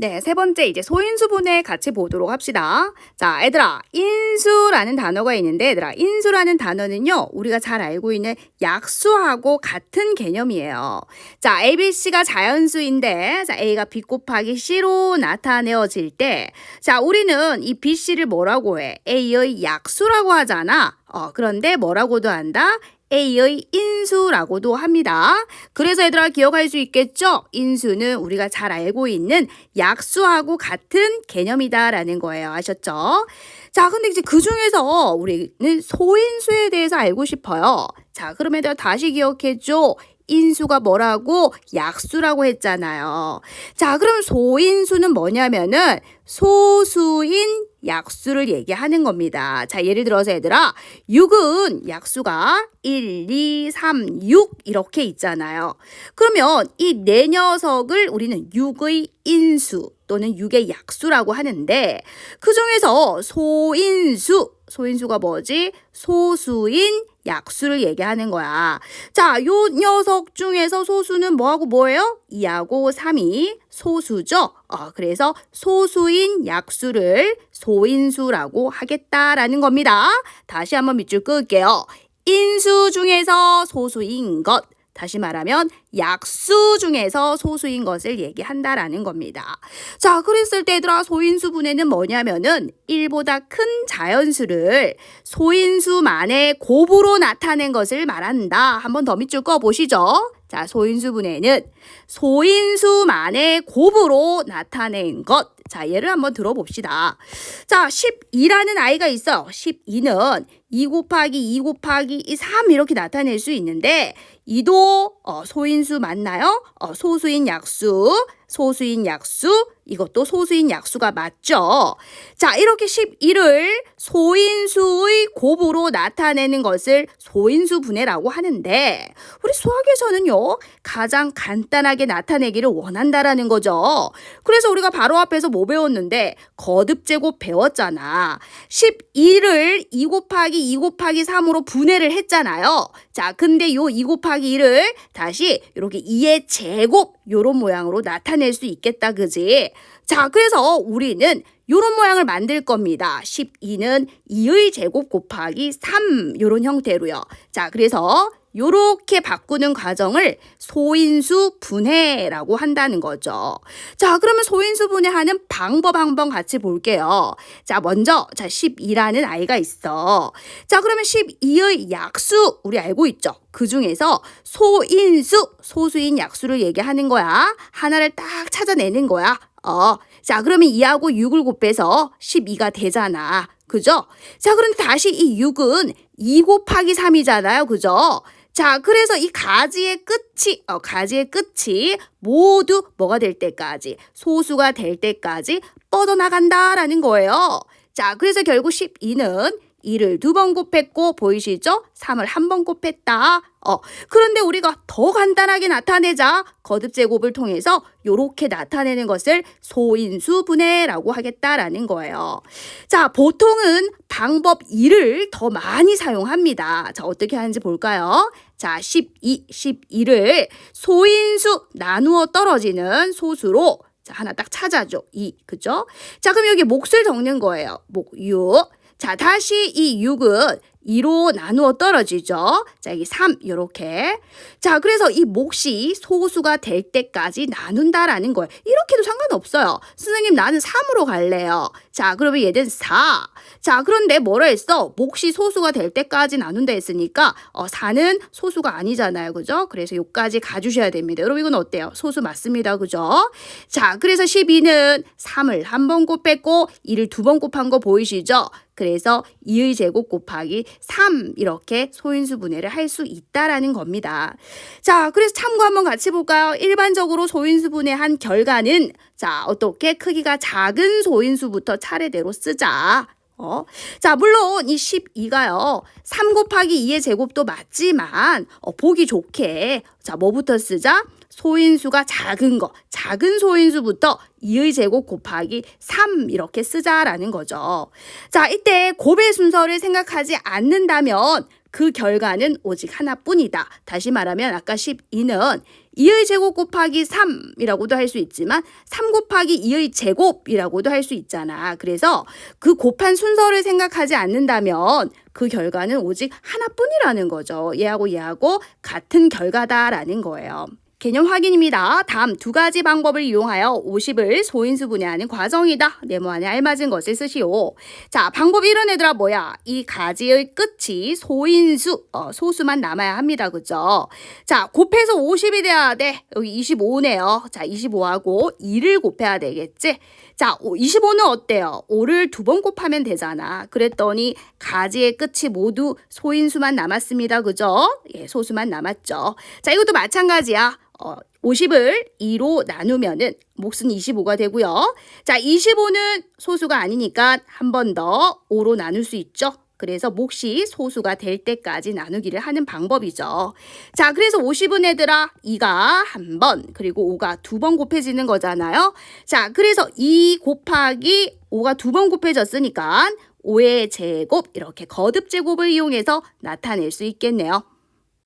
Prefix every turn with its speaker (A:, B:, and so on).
A: 네, 세 번째 이제 소인수분해 같이 보도록 합시다. 자, 얘들아, 인수라는 단어가 있는데, 얘들아, 인수라는 단어는요, 우리가 잘 알고 있는 약수하고 같은 개념이에요. 자, ABC가 자연수인데, 자, A가 B 곱하기 C로 나타내어질 때, 자, 우리는 이 B, C를 뭐라고 해? A의 약수라고 하잖아. 어, 그런데 뭐라고도 한다? A의 인수라고도 합니다. 그래서 얘들아 기억할 수 있겠죠? 인수는 우리가 잘 알고 있는 약수하고 같은 개념이다라는 거예요. 아셨죠? 자, 근데 이제 그 중에서 우리는 소인수에 대해서 알고 싶어요. 자, 그러면 얘들아 다시 기억해줘. 인수가 뭐라고? 약수라고 했잖아요. 자, 그럼 소인수는 뭐냐면은 소수인 약수를 얘기하는 겁니다. 자, 예를 들어서 얘들아, 6은 약수가 1, 2, 3, 6 이렇게 있잖아요. 그러면 이 네 녀석을 우리는 6의 인수 또는 6의 약수라고 하는데 그 중에서 소인수, 소인수가 뭐지? 소수인 약수를 얘기하는 거야. 자, 요 녀석 중에서 소수는 뭐하고 뭐예요? 2하고 3이 소수죠. 어, 그래서 소수인 약수를 소인수라고 하겠다라는 겁니다. 다시 한번 밑줄 끌게요. 인수 중에서 소수인 것. 다시 말하면 약수 중에서 소수인 것을 얘기한다라는 겁니다. 자, 그랬을 때 얘들아 소인수 분해는 뭐냐면은 1보다 큰 자연수를 소인수만의 곱으로 나타낸 것을 말한다. 한번 더 밑줄 꺼 보시죠. 자, 소인수 분해는 소인수만의 곱으로 나타낸 것. 자, 예를 한번 들어봅시다. 자, 12라는 아이가 있어. 12는 2 곱하기 2 곱하기 3 이렇게 나타낼 수 있는데 이도 어, 소인수 맞나요? 어, 소수인 약수, 소수인 약수, 이것도 소수인 약수가 맞죠? 자, 이렇게 11을 소인수의 곱으로 나타내는 것을 소인수 분해라고 하는데 우리 수학에서는요, 가장 간단하게 나타내기를 원한다라는 거죠. 그래서 우리가 바로 앞에서 뭐 배웠는데 거듭 제곱 배웠잖아. 12를 2 곱하기 2 곱하기 3으로 분해를 했잖아요. 자, 근데 요 2 곱하기 1을 다시 이렇게 2의 제곱 요런 모양으로 나타낼 수 있겠다. 그지? 자, 그래서 우리는 요런 모양을 만들 겁니다. 12는 2의 제곱 곱하기 3 요런 형태로요. 자, 그래서 요렇게 바꾸는 과정을 소인수 분해라고 한다는 거죠. 자, 그러면 소인수 분해하는 방법 한번 같이 볼게요. 자, 먼저 자, 12라는 아이가 있어. 자, 그러면 12의 약수 우리 알고 있죠? 그 중에서 소인수, 소수인 약수를 얘기하는 거야. 하나를 딱 찾아내는 거야. 어. 자, 그러면 2하고 6을 곱해서 12가 되잖아. 그죠? 자, 그런데 다시 이 6은 2 곱하기 3이잖아요. 그죠? 자, 그래서 이 가지의 끝이, 어, 가지의 끝이 모두 뭐가 될 때까지, 소수가 될 때까지 뻗어나간다라는 거예요. 자, 그래서 결국 12는 2를 두 번 곱했고, 보이시죠? 3을 한 번 곱했다. 어, 그런데 우리가 더 간단하게 나타내자. 거듭 제곱을 통해서 요렇게 나타내는 것을 소인수 분해라고 하겠다라는 거예요. 자, 보통은 방법 2를 더 많이 사용합니다. 자, 어떻게 하는지 볼까요? 자, 12, 12를 소인수 나누어 떨어지는 소수로 자, 하나 딱 찾아줘. 2. 그죠? 자, 그럼 여기 몫을 적는 거예요. 목 6. 자, 다시 이 6은 2로 나누어 떨어지죠. 자, 여기 3 이렇게. 자, 그래서 이 몫이 소수가 될 때까지 나눈다라는 거예요. 이렇게도 상관없어요. 선생님 나는 3으로 갈래요. 자, 그러면 얘는 4. 자, 그런데 뭐라 했어? 몫이 소수가 될 때까지 나눈다 했으니까 어, 4는 소수가 아니잖아요. 그죠? 그래서 요까지 가주셔야 됩니다. 여러분 이건 어때요? 소수 맞습니다. 그죠? 자, 그래서 12는 3을 한 번 곱했고 2를 두 번 곱한 거 보이시죠? 그래서 2의 제곱 곱하기 3 이렇게 소인수 분해를 할 수 있다라는 겁니다. 자, 그래서 참고 한번 같이 볼까요? 일반적으로 소인수 분해한 결과는 자, 어떻게 크기가 작은 소인수부터 차례대로 쓰자. 어? 자, 물론 이 12가요. 3 곱하기 2의 제곱도 맞지만 어, 보기 좋게 자, 뭐부터 쓰자? 소인수가 작은 거, 작은 소인수부터 2의 제곱 곱하기 3 이렇게 쓰자라는 거죠. 자, 이때 곱의 순서를 생각하지 않는다면 그 결과는 오직 하나뿐이다. 다시 말하면 아까 12는 2의 제곱 곱하기 3이라고도 할 수 있지만 3 곱하기 2의 제곱이라고도 할 수 있잖아. 그래서 그 곱한 순서를 생각하지 않는다면 그 결과는 오직 하나뿐이라는 거죠. 얘하고 얘하고 같은 결과다라는 거예요. 개념 확인입니다. 다음 두 가지 방법을 이용하여 50을 소인수 분해하는 과정이다. 네모 안에 알맞은 것을 쓰시오. 자, 방법 1은 얘들아 뭐야? 이 가지의 끝이 소인수, 어, 소수만 남아야 합니다. 그죠? 자, 곱해서 50이 돼야 돼. 여기 25네요. 자, 25하고 2를 곱해야 되겠지? 자, 25는 어때요? 5를 두 번 곱하면 되잖아. 그랬더니 가지의 끝이 모두 소인수만 남았습니다. 그죠? 예, 소수만 남았죠. 자, 이것도 마찬가지야. 어, 50을 2로 나누면은 몫은 25가 되고요. 자, 25는 소수가 아니니까 한 번 더 5로 나눌 수 있죠. 그래서 몫이 소수가 될 때까지 나누기를 하는 방법이죠. 자, 그래서 50은 얘들아 2가 한 번, 그리고 5가 두 번 곱해지는 거잖아요. 자, 그래서 2 곱하기 5가 두 번 곱해졌으니까 5의 제곱 이렇게 거듭 제곱을 이용해서 나타낼 수 있겠네요.